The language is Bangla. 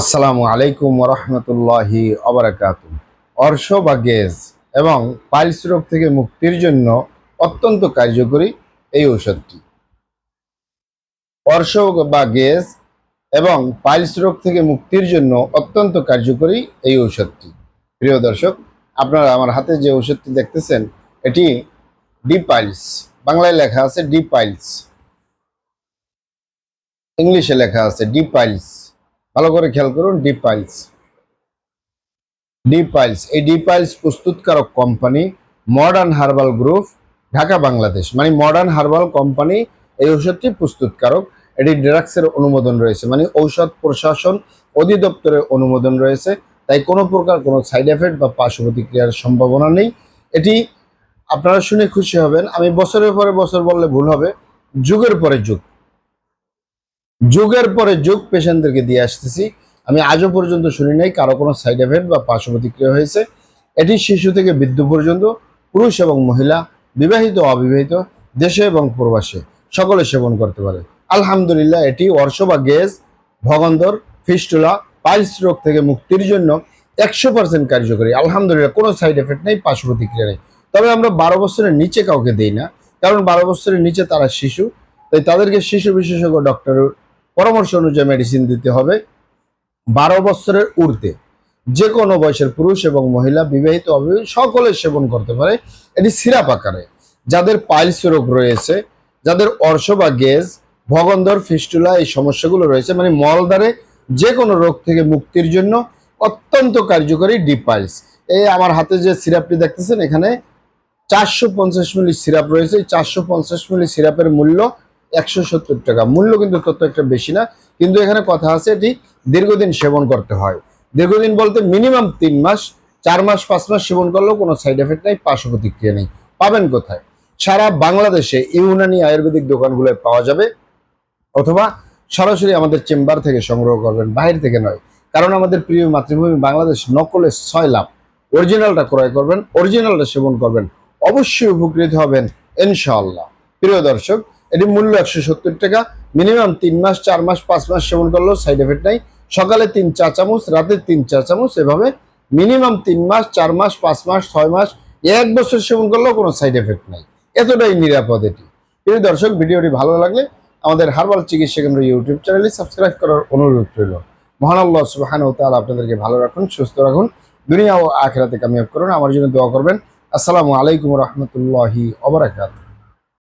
আসসালামু আলাইকুম রহমতুল্লাহি অবরাকাত অর্শ বা গেজ এবং পাইলস রোগ থেকে মুক্তির জন্য অত্যন্ত কার্যকরী এই ঔষধটি। অর্শ বা গেজ এবং পাইলস রোগ থেকে মুক্তির জন্য অত্যন্ত কার্যকরী এই ঔষধটি। প্রিয় দর্শক, আপনারা আমার হাতে যে ঔষধটি দেখতেছেন, এটি ডি পাইলস বাংলায় লেখা আছে ডি পাইলস ইংলিশে লেখা আছে ডি পাইলস ভালো করে খেয়াল করুন ডি পাইলস ডি পাইলস এই ডি পাইলস প্রস্তুতকারক company modern herbal group Dhaka, Bangladesh. মানে মডার্ন হার্বাল কোম্পানি এই ঔষধটি প্রস্তুতকারক। এটি ড্রাগসের অনুমোদন রয়েছে মানে ঔষধ প্রশাসন অধিদপ্তরের অনুমোদন রয়েছে। তাই কোনো প্রকার কোনো সাইড এফেক্ট বা পার্শ্ব প্রতিক্রিয়ার সম্ভাবনা নেই। এটি আপনারা শুনে খুশি হবেন। আমি বছরের পরে বছর বললে ভুল হবে, যুগের পরে যুগ। যুগের পরে যুগ পেশেন্টদেরকে দিয়ে আসতেছি। আমি আজও পর্যন্ত শুনি নাই, কারও কোনো সাইড এফেক্ট বা পার্শ্ব প্রতিক্রিয়া হয়েছে। এটি শিশু থেকে বৃদ্ধ পর্যন্ত, পুরুষ এবং মহিলা, বিবাহিত অবিবাহিত, দেশে এবং প্রবাসে, সকলে সেবন করতে পারে। আলহামদুলিল্লাহ, এটি অর্শ বা গেজ ভগন্দর, ফিস্টুলা, পাইলস রোগ থেকে মুক্তির জন্য একশো পার্সেন্ট কার্যকরী। আলহামদুলিল্লাহ, কোনো সাইড এফেক্ট নেই পার্শ্ব প্রতিক্রিয়া নেই। তবে আমরা বারো বছরের নিচে কাউকে দিই না, কারণ বারো বছরের নিচে তারা শিশু, তাই তাদেরকে শিশু বিশেষজ্ঞ ডক্টরের পরামর্শ অনুযায়ী মেডিসিন দিতে হবে। বারো বছরের ঊর্ধ্বে যে কোনো বয়সের পুরুষ এবং মহিলা, বিবাহিত অবিবাহিত সকলে সেবন করতে পারে। এটি সিরাপ আকারে। যাদের পাইলস রোগ রয়েছে, যাদের অর্শ বা গেজ ভগন্দর, ফিস্টুলা এই সমস্যাগুলো রয়েছে মানে মলদ্বারে যে কোনো রোগ থেকে মুক্তির জন্য অত্যন্ত কার্যকরী ডিপ পাইলস। এই আমার হাতে যে সিরাপটি দেখতেছেন, এখানে চারশো পঞ্চাশ মিলি সিরাপ রয়েছে। এই চারশো পঞ্চাশ মিলি সিরাপের মূল্য একশো সত্তর টাকা। মূল্য কিন্তু তত একটা বেশি না, কিন্তু এখানে কথা আছে এটি দীর্ঘদিন সেবন করতে হয়। দীর্ঘদিন বলতে মিনিমাম তিন মাস, চার মাস, পাঁচ মাস সেবন করলেও কোনো সাইড এফেক্ট নেই, পার্শ্ব প্রতিক্রিয়া নেই। পাবেন কোথায়? সারা বাংলাদেশে ইউনানি আয়ুর্বেদিক দোকানগুলোয় পাওয়া যাবে, অথবা সরাসরি আমাদের চেম্বার থেকে সংগ্রহ করবেন বাইরে থেকে নয়। কারণ আমাদের প্রিয় মাতৃভূমি বাংলাদেশ নকলের ছয় লাভ। অরিজিনালটা ক্রয় করবেন, অরিজিনালটা সেবন করবেন, অবশ্যই উপকৃত হবেন, ইনশাআল্লাহ। প্রিয় দর্শক এটি মূল্য একশো সত্তর টাকা। মিনিমাম তিন মাস, চার মাস, পাঁচ মাস সেবন করলেও সাইড এফেক্ট নাই। সকালে তিন চা চামচ, রাতে তিন চা চামচ এভাবে মিনিমাম তিন মাস, চার মাস, পাঁচ মাস, ছয় মাস, এক বছর সেবন করলেও কোনো সাইড এফেক্ট নাই। এতটাই নিরাপদ এটি। প্রিয় দর্শক, ভিডিওটি ভালো লাগলে আমাদের হার্বাল চিকিৎসা কেন্দ্র ইউটিউব চ্যানেলে সাবস্ক্রাইব করার অনুরোধ রইল। মহান আল্লাহ সুবাহান ও তাআলা আপনাদেরকে ভালো রাখুন, সুস্থ রাখুন। দুনিয়া ও আখেরাতে কামিয়াব করুন। আমার জন্য দোয়া করবেন। আসসালামু আলাইকুম রহমতুল্লাহি অবরাকাত